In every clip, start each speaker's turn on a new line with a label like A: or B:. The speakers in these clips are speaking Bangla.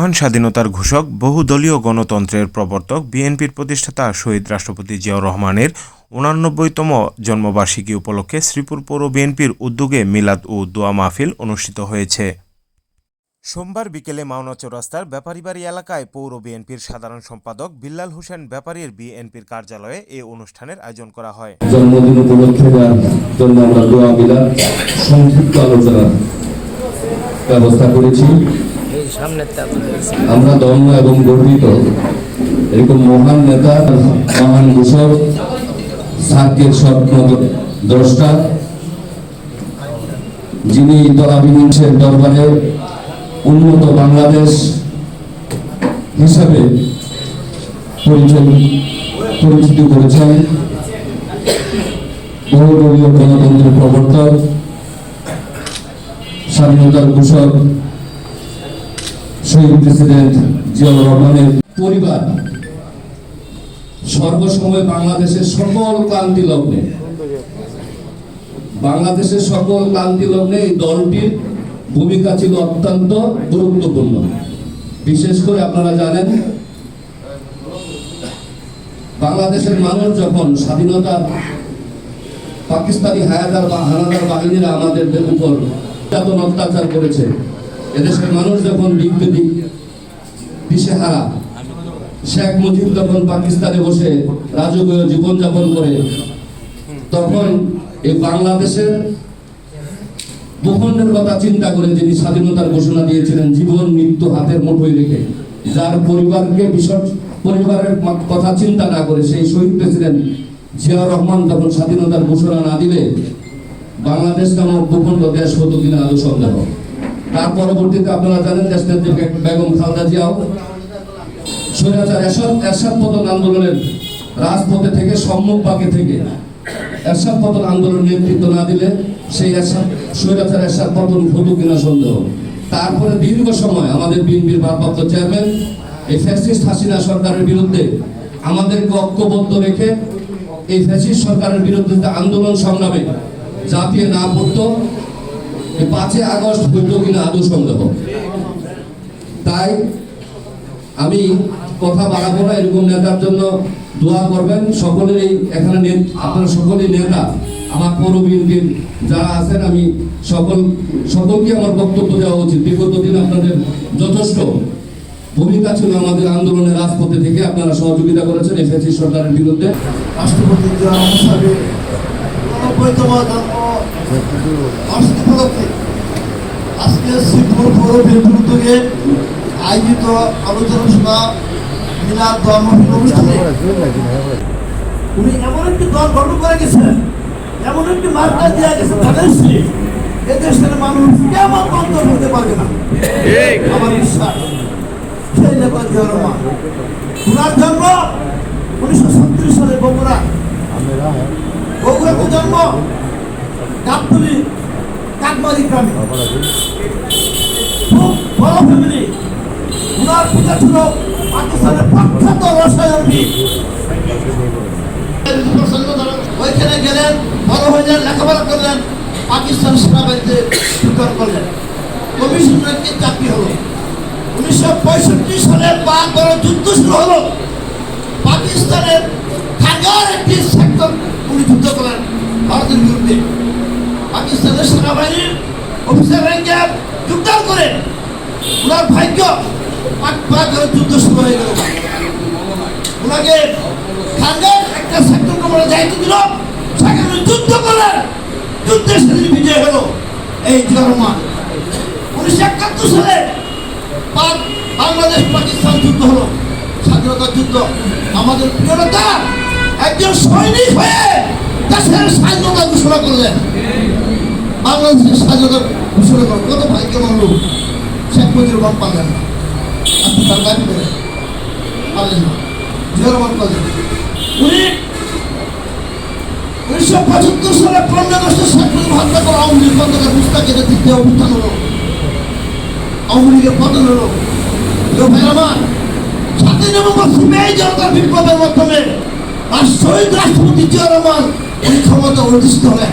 A: মহান স্বাধীনতার ঘোষক বহুদলীয় গণতন্ত্রের প্রবর্তক বিএনপির প্রতিষ্ঠাতা শহীদ রাষ্ট্রপতি জিয়াউর রহমানের উনানব্বইতম জন্মবার্ষিকী উপলক্ষে শ্রীপুর পৌর বিএনপির উদ্যোগে মিলাদ ও দোয়া মাহফিল অনুষ্ঠিত হয়েছে সোমবার বিকেলে মাওনা চৌরাস্তার ব্যাপারীবাড়ি এলাকায় পৌর বিএনপির সাধারণ সম্পাদক বিল্লাল হোসেন ব্যাপারীর বিএনপির কার্যালয়ে এ অনুষ্ঠানের আয়োজন করা হয়
B: জন্মদিন উপলক্ষে জন্য আমরা দোয়া মিলাদ সংক্ষিপ্ত ব্যবস্থা করেছি আমরা দম্য এবং গর্বিত এরকম মহান নেতা মহান কৃষক সার্কের স্বপ্ন দ্রষ্টা যিনি দলাবিহিংসের দরবারে উন্নত বাংলাদেশ হিসাবে পরিচিত করেছেন বহুদলীয় গণতন্ত্রের প্রবর্তক স্বাধীনতার কৃষক শহীদ প্রেসিডেন্ট জিয়াউর রহমানের পরিবার সর্বসময় বাংলাদেশের সকল কান্তি লগ্নে বাংলাদেশের সকল কান্তি লগ্নে এই দলটির ভূমিকা ছিল অত্যন্ত গুরুত্বপূর্ণ বিশেষ করে আপনারা জানেন বাংলাদেশের মানুষ যখন স্বাধীনতা পাকিস্তানি হায়াদার বা হানাদার বাহিনীরা আমাদের উপর অত্যাচার করেছে এদেশের মানুষ যখন দিক দিশে হারা শেখ মুজিব যখন পাকিস্তানে বসে রাজকীয় জীবনযাপন করে তখন এই বাংলাদেশের ভূখণ্ডের কথা চিন্তা করে যিনি স্বাধীনতার ঘোষণা দিয়েছিলেন জীবন মৃত্যু হাতের মুঠোয় রেখে যার পরিবারকে বিশদ পরিবারের কথা চিন্তা না করে সেই শহীদ প্রেসিডেন্ট জিয়া রহমান তখন স্বাধীনতার ঘোষণা না দিলে বাংলাদেশ নামক ভূখণ্ড দেশ হতো কিনা আলো সন্দেহ তার পরবর্তীতে আপনারা জানেন দেশনেত্রী বেগম খালদা জিয়াও স্বৈরাচার এরশাদ এরশাদ পতন আন্দোলনের রাজপথে থেকে সম্মুখ বাকি থেকে এরশাদ পতন আন্দোলন নেতৃত্ব না দিলে সেই এরশাদ স্বৈরাচার এরশাদ পতন হতো কিনা সন্দেহ তারপরে দীর্ঘ সময় আমাদের বিএনপির ভারপ্রাপ্ত চেয়ারম্যান এই ফ্যাসিস্ট হাসিনা সরকারের বিরুদ্ধে আমাদেরকে ঐক্যবদ্ধ রেখে এই ফ্যাসিস্ট সরকারের বিরুদ্ধে আন্দোলন সংগ্রামে জাপিয়ে না পড়তো পাঁচই আগস্ট হইল কিনা আদৌ সন্দেহ তাই আমি কথা বাড়াবো না এরকম নেতার জন্য দোয়া করবেন সকলের এই এখানে আপনারা সকলেই নেতা আমার পৌর বিএনপির যারা আছেন আমি সকল সকলকে আমার বক্তব্য দেওয়া উচিত বিগত দিন আপনাদের যথেষ্ট ভূমিকা ছিল আমাদের আন্দোলনের রাজপথে থেকে আপনারা সহযোগিতা করেছেন এফএসি সরকারের বিরুদ্ধে রাষ্ট্রপতি অস্তি উপলক্ষে আজকে শ্রীপুর পৌর বীরপুর উদ্যোগে আয়োজিত আলোচনা সভা মিলাদ ধর্মশীল অনুষ্ঠানে উনি এমন একটি দল গঠন করে গেছেন এমন একটি বার্তা দেওয়া গেছে তাদের শ্রী এদেশের মানুষ কেমন অন্তর হতে পারবে না আমার বিশ্বাস সেই নেপাল জনমান উনার জন্ম উনিশশো সালে বগুড়া বগুড়াতে জন্ম গাবতলি কাকবাড়ি গ্রামে খুব বড় ফ্যামিলি ওনার পিতা ছিল পাকিস্তানের প্রখ্যাত রসায়নবিদ ওইখানে গেলেন বড় হয়ে লেখাপড়া করলেন পাকিস্তান সেনাবাহিনীতে স্বীকার করলেন কমিশনারকে চাকরি হলো উনিশশো পঁয়ষট্টি সালে বা বড় যুদ্ধ শুরু হলো পাকিস্তানের থাকার একটি সেক্টর উনি যুদ্ধ করেন ভারতের বিরুদ্ধে পাকিস্তানের সেনাবাহিনীর অফিসার র্যাঙ্কে যোগদান করেন ওনার ভাগ্য যুদ্ধ শুরু হয়ে গেল ওনাকে খানগান একটা সেক্টর কমানো দায়িত্ব দিল সেখানে যুদ্ধ করলেন যুদ্ধের সাথে বিজয় হল এই জর্মান উনিশশো একাত্তর সালে বাংলাদেশ পাকিস্তান যুদ্ধ হলো স্বাধীনতা যুদ্ধ আমাদের প্রিয়তা একজন সৈনিক হয়ে দেশের স্বাধীনতা ঘোষণা করলেন বাংলাদেশের স্বাধীনতা ঘোষণা করেন কত ভাগ্যবান লোক শেখ মুজিবুর রহমান পারলেন না আপনি তার দাবি করেন পারলেন না জিয়া রহমান পারলেন উনি উনিশশো পঁচাত্তর সালে পনেরো আগস্টে শেখ মুজিব হত্যা করা আওয়ামী লীগ দ্বিতীয় হলো আওয়ামী লীগের পতন হলো ভাই আমার সাতই নভেম্বর জনতা বিপ্লবের মাধ্যমে আর শহীদ রাষ্ট্রপতি জিয়া রহমান এই ক্ষমতা অধিষ্ঠিত হলেন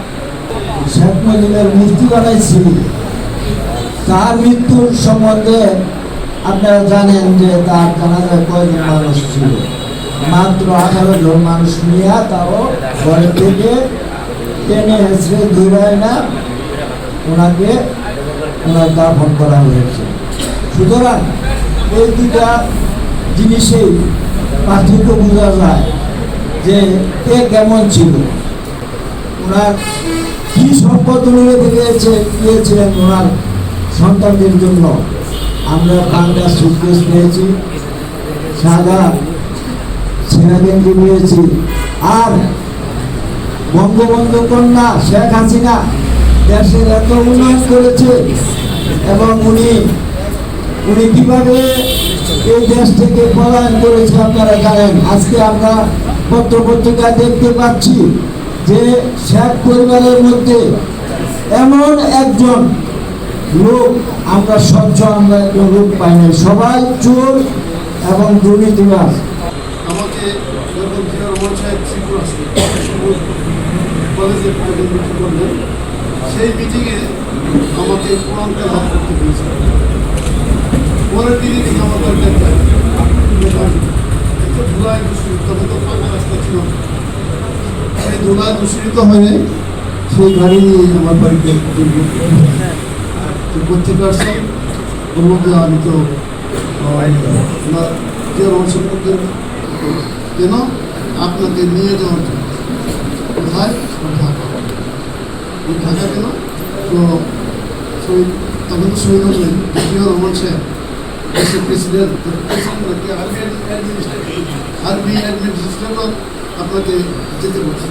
B: শেখ মৃত্যু মূর্তিগড়াই ছিল তার মৃত্যুর সম্বন্ধে আপনারা জানেন যে তার জানাজায় কয়েকজন মানুষ ছিল মাত্র আঠারো জন মানুষ নিয়ে তাও ঘরে থেকে টেনে দুই ভাই না ওনাকে ওনার দাফন করা হয়েছে সুতরাং এই দুটা জিনিসেই পার্থক্য বোঝা যায় যে কে কেমন ছিল ওনার সম্পদ উনি দিয়েছিলেন ওনার সন্তানদের জন্য আমরা পাঁচটা সুটকেস নিয়েছি সাদা সেনাকেন্দ্রে নিয়েছি আর বঙ্গবন্ধু কন্যা শেখ হাসিনা দেশের এত উন্নয়ন করেছে এবং উনি উনি কীভাবে এই দেশ থেকে পলায়ন করেছে আপনারা জানেন আজকে আমরা পত্রপত্রিকায় দেখতে পাচ্ছি যে শেখ পরিবারের মধ্যে এমন একজন লোক আমরা স্বচ্ছ আমরা একজন লোক পাই না সবাই চোর এবং দুর্নীতিবাস
C: আমাকে সেই মিটিংয়ে আমাকে কোরআনকে লাভ করতে হয়েছিল পরের দিনে কিন্তু আমার দরকার একটু তবে তো রাস্তা ছিল সেই দোকান দূষিত হয়ে সেই গাড়ি আমার বাড়িতে করতে পারছে ওর মধ্যে আমি তো সম্পর্কে কেন আপনাকে নিয়ে যাওয়ার জন্য কোথায় ঢাকা ঢাকা কেন তো তখন তো শহীদ হলেন জিয়া সাহেব প্রেসিডেন্ট প্রেসিডেন্ট আরবি অ্যাডমিনিস্ট্রেটর আপনাকে যেতে বলছি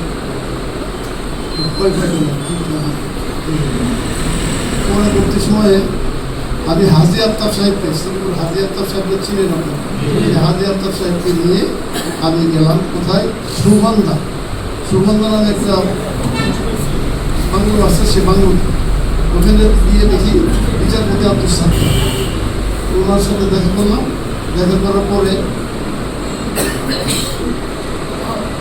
C: পরবর্তী সময়ে আমি হাজি আফতাব সাহেবকে শ্রীপুর হাজি আফতাব সাহেবকে চিনে এই হাজি আফতাব সাহেবকে নিয়ে আমি গেলাম কোথায় সুগন্ধা সুগন্ধা নামে একটা বাংলো আছে সে বাঙ্গুর ওখানে গিয়ে দেখি বিচারপতি আব্দুল সাহেব ওনার সাথে দেখা করলাম দেখা করার পরে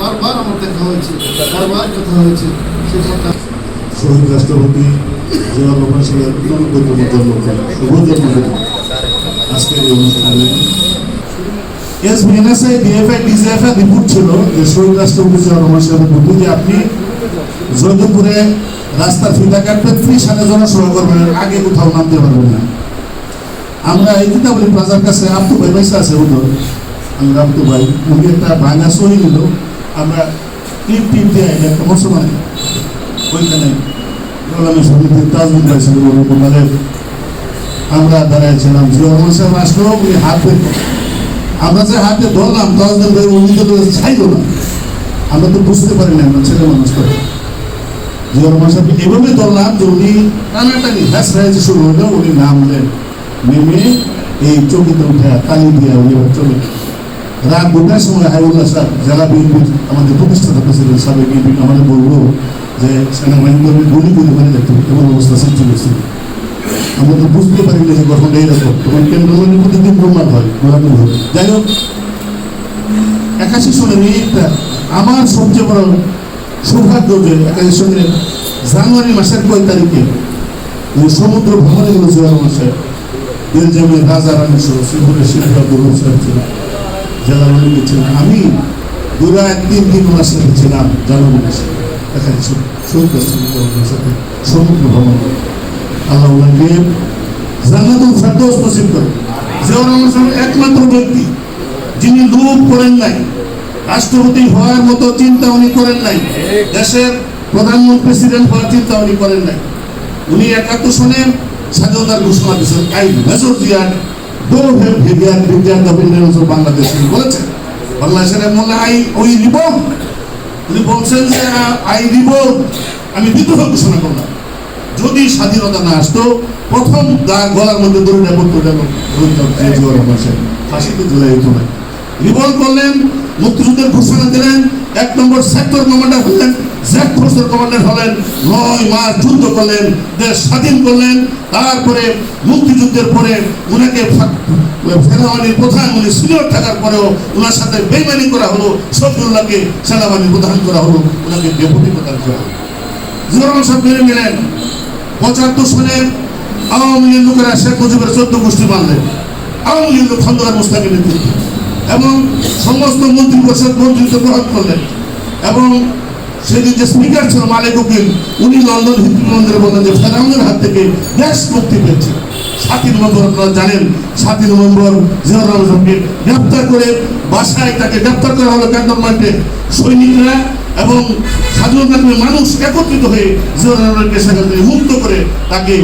C: বারবার আমার দেখা হয়েছে বারবার কথা হয়েছে রাষ্ট্রপতি ডিএফআই ছিল যে আপনি জয়দেবপুরে রাস্তার ফিতা কাটতে ত্রিশ হাজার জনসভা করবেন আগে কোথাও নামতে পারবেন না আমরা এই বলি প্লাজার কাছে আব্দু ভাই বাইসা আছে হুদর আমি রামতু ভাই উনি একটা ভাঙা সহি নিল টিপ টিপ দিয়ে এটা একটা মুসলমান ওইখানে আমরা দাঁড়াইছিলাম আমরা যে হাতে ধরলাম দশজন ভাই উনি তো ছাইল না আমরা তো বুঝতে পারি না আমরা ছেলে মানুষ করে এভাবে ধরলাম যে উনি টানাটানি হ্যাস হয়েছে শুরু হলো উনি নামলেন নেমে এই চকিতে উঠে তালি দিয়ে উনি চলে রাগ দুটার সময় হাইবুল্লাহ স্যার জেলা বিএনপি আমাদের প্রতিষ্ঠাতা প্রেসিডেন্ট সাবেক বিএনপি আমাদের বললো যে সেনাবাহিনী কর্মী গুলি করে করে যেত এমন অবস্থা সৃষ্টি হয়েছিল আমরা তো বুঝতে পারি না যে গঠনটা রকম তখন কেন্দ্রগুলি প্রতিদিন প্রমাণ হয় গোলাগুলি হয় যাই হোক একাশি সনের এই একটা আমার সবচেয়ে বড় সৌভাগ্য যে একাশি সনের জানুয়ারি মাসের কয় তারিখে যে সমুদ্র ভ্রমণে গেল জোয়ার মাসে বেলজিয়ামের রাজা রানী সহ সিঙ্গুরের শিল্পী আব্দুল হোসেন ছিলেন যারা অনেকে আমি দুরা একদিন তিন মাস সাথে ছিলাম জানুয়ারি মাসে এখানে সুন্দর সুন্দর সাথে সমুদ্র ভ্রমণ আল্লাহ ওনাকে জানাতুল ফেরদৌস নসিব করেন জিয়াউর রহমান একমাত্র ব্যক্তি যিনি লোভ করেন নাই রাষ্ট্রপতি হওয়ার মতো চিন্তা উনি করেন নাই দেশের প্রধানমন্ত্রী প্রেসিডেন্ট হওয়ার চিন্তা উনি করেন নাই উনি একাত্তর সনে স্বাধীনতার ঘোষণা দিয়েছেন আই মেজর জিয়ার don't help Hidayat Hidayat the windows of Bangladesh বলেছেন ওই রিপোর্ট তিনি যে আই রিপোর্ট আমি বিদ্রোহ ঘোষণা যদি স্বাধীনতা না আসতো প্রথম গলার মধ্যে দড়িটা পড়তো ফাঁসিতে জুলাই হতো না রিভল করলেন মুক্তিযুদ্ধের ঘোষণা দিলেন এক নম্বর সেক্টর কমান্ডার হলেন জেড ফোর্সের কমান্ডার হলেন নয় মাস যুদ্ধ করলেন দেশ স্বাধীন করলেন তারপরে মুক্তিযুদ্ধের পরে উনাকে সেনাবাহিনীর প্রধান উনি সিনিয়র থাকার পরেও ওনার সাথে বেইমানি করা হলো শফিউল্লাহকে সেনাবাহিনী প্রধান করা হলো ওনাকে ডেপুটি প্রধান করা হলো জিয়া সাহেব মেনে নিলেন পঁচাত্তর সালে আওয়ামী লীগ লোকেরা শেখ মুজিবের চোদ্দ গোষ্ঠী মানলেন আওয়ামী লীগ খন্দকার মুস্তাকের নেতৃত্বে এবং সমস্ত মন্ত্রী পরিষদ মন্ত্রিত্ব গ্রহণ করলেন এবং সেদিন যে স্পিকার ছিল মালিক উকিল উনি লন্ডন মন্দিরে বললেন যে ফেরাউনের হাত থেকে গ্যাস মুক্তি পেয়েছে সাতই নভেম্বর আপনারা জানেন সাতই নভেম্বর জিয়াউর রহমানকে গ্রেপ্তার করে বাসায় তাকে গ্রেপ্তার করা হলো ক্যান্টনমেন্টে সৈনিকরা এবং সাধারণ মানুষ একত্রিত হয়ে জিয়াউর রহমানকে সেখান থেকে মুক্ত করে তাকে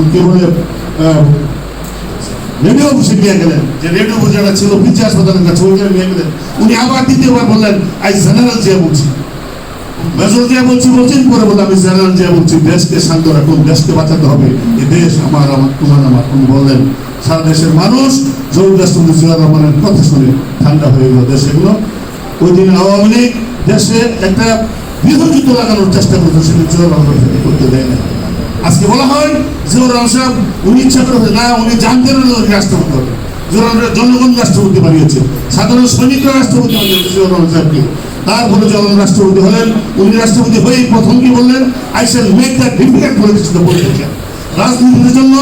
C: কি বলে রেডিও অফিসে নিয়ে গেলেন যে রেডিও অফিস যারা ছিল পিজি হাসপাতালের কাছে ওইখানে নিয়ে গেলেন উনি আবার দ্বিতীয়বার বললেন আই জেনারেল জিয়া বলছি মেজর জিয়া বলছি বলছেন পরে বললাম আমি জেনারেল জিয়া বলছি দেশকে শান্ত রাখুন দেশকে বাঁচাতে হবে এ দেশ আমার আমার তোমার আমার উনি বললেন সারা দেশের মানুষ জরুরাষ্ট্রমন্ত্রী জিয়া রহমানের কথা শুনে ঠান্ডা হয়ে গেল দেশ এগুলো ওই দিন আওয়ামী লীগ দেশে একটা গৃহযুদ্ধ লাগানোর চেষ্টা করতো সেটা জিয়া রহমান করতে দেয় না আজকে বলা হয় জিয়র রহমান সাহেব উনি ইচ্ছা করেছে না উনি জানতেন রাষ্ট্রপতি হবে জিয়র জনগণ রাষ্ট্রপতি বানিয়েছে সাধারণ সৈনিকরা রাষ্ট্রপতি বানিয়েছে জিয়র রহমান সাহেবকে তারপরে যখন রাষ্ট্রপতি হলেন উনি রাষ্ট্রপতি হয়েই প্রথম কি বললেন I shall make the difficult politics political রাজনীতির জন্য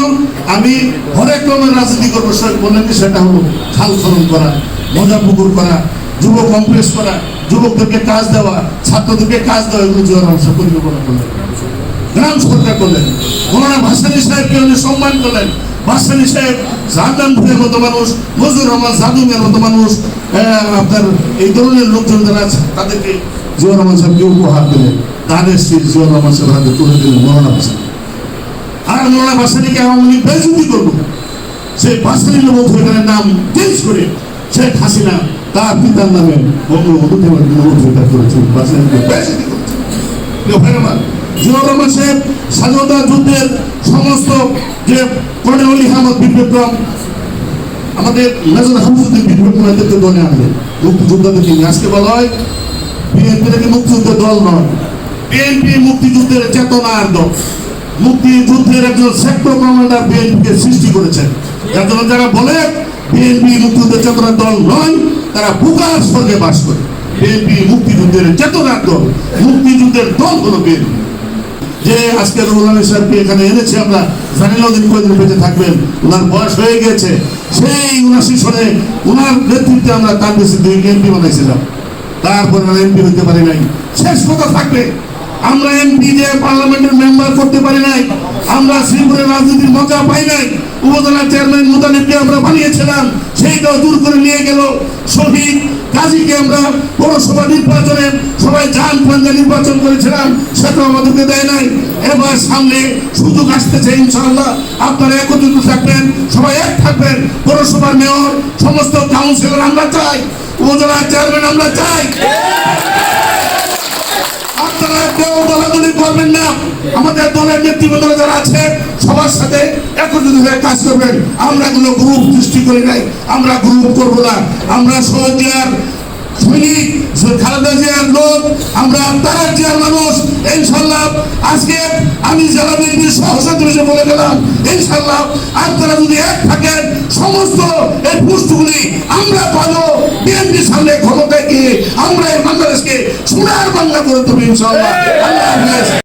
C: আমি হরেক রকমের রাজনীতি করবো বললেন সেটা হলো খাল খনন করা মজা পুকুর করা যুব কমপ্লেক্স করা যুবকদেরকে কাজ দেওয়া ছাত্রদেরকে কাজ দেওয়া এগুলো জোয়ার অংশ পরিকল্পনা করলেন সম্মান শ্রদ্ধা করলেন মৌলানা ভাসানী সাহেবকে উনি সম্মান করলেন ভাসানী সাহেব জাহানপুরের মতো মানুষ নজরুল রহমান জাদুমের মতো মানুষ আপনার এই ধরনের লোকজন যারা আছে তাদেরকে জিয়া রহমান সাহেবকে উপহার দিলেন তাদের স্ত্রী জিয়া রহমান সাহেব হাতে তুলে দিলেন মৌলানা ভাসানী আর মৌলানা ভাসানীকে আওয়ামী লীগ বেজুতি করবো সে ভাসানীর মতো এখানে নাম চেঞ্জ করে শেখ হাসিনা তার পিতার নামে বঙ্গবন্ধু দেবেন মধ্যে করেছেন ভাসানীকে বেজুতি করছেন জিয়াউরহমান সাহেব স্বাধীনতা যুদ্ধের সমস্ত যে কর্ণেউল হামদ বিপ্লব আমাদের মেজর হামসুদ্দিন বিপ্লব নেতৃত্ব দলে আনলেন মুক্তিযোদ্ধাদেরকে নিয়ে আজকে বলা হয় বিএনপি নাকি মুক্তিযুদ্ধের দল নয় বিএনপি মুক্তিযুদ্ধের চেতনার দল মুক্তিযুদ্ধের একজন সেক্টর কমান্ডার বিএনপিকে সৃষ্টি করেছেন যার জন্য যারা বলে বিএনপি মুক্তিযুদ্ধের চেতনার দল নয় তারা বুকার স্বর্গে বাস করে বিএনপি মুক্তিযুদ্ধের চেতনার দল মুক্তিযুদ্ধের দল হলো বিএনপি যে আজকে রুহুল সাহেবকে এখানে এনেছে আমরা জানি না উনি বেঁচে থাকবেন ওনার বয়স হয়ে গেছে সেই উনাশি সনে ওনার নেতৃত্বে আমরা তার দেশে দুই এমপি বানাইছিলাম তারপরে আমরা এমপি হতে পারি নাই শেষ কথা থাকবে আমরা এমপি যে পার্লামেন্টের মেম্বার করতে পারি নাই আমরা শ্রীপুরের রাজনীতির মজা পাই নাই উপজেলা চেয়ারম্যান মুদানিবকে আমরা বানিয়েছিলাম সেইটাও দূর করে নিয়ে গেল শহীদ কাজীকে আমরা পৌরসভা নির্বাচনে সবাই যান পঞ্জে নির্বাচন করেছিলাম সেটা আমাদেরকে দেয় নাই এবার সামনে সুযোগ আসতেছে ইনশাল্লাহ আপনারা একত্রিত থাকবেন সবাই এক থাকবেন পৌরসভার মেয়র সমস্ত কাউন্সিলর আমরা চাই উপজেলার চেয়ারম্যান আমরা চাই কেউ দলাদলি করবেন না আমাদের দলের আছে সবার সাথে একত্রিত কাজ করবেন আমরা কোনো গ্রুপ আমরা গ্রুপ করবো না আমরা সহজে শ্রমিক খালেদা জিয়ার লোক আমরা তারা জিয়ার মানুষ ইনশাল্লাহ আজকে আমি জেলা বিএনপির সহসচিব হিসেবে বলে গেলাম ইনশাল্লাহ আপনারা যদি এক থাকেন সমস্ত এই পুষ্টগুলি আমরা পাবো বিএনপির সামনে ক্ষমতায় গিয়ে আমরা এই বাংলাদেশকে সোনার বাংলা করে দেবো ইনশাল্লাহ আল্লাহ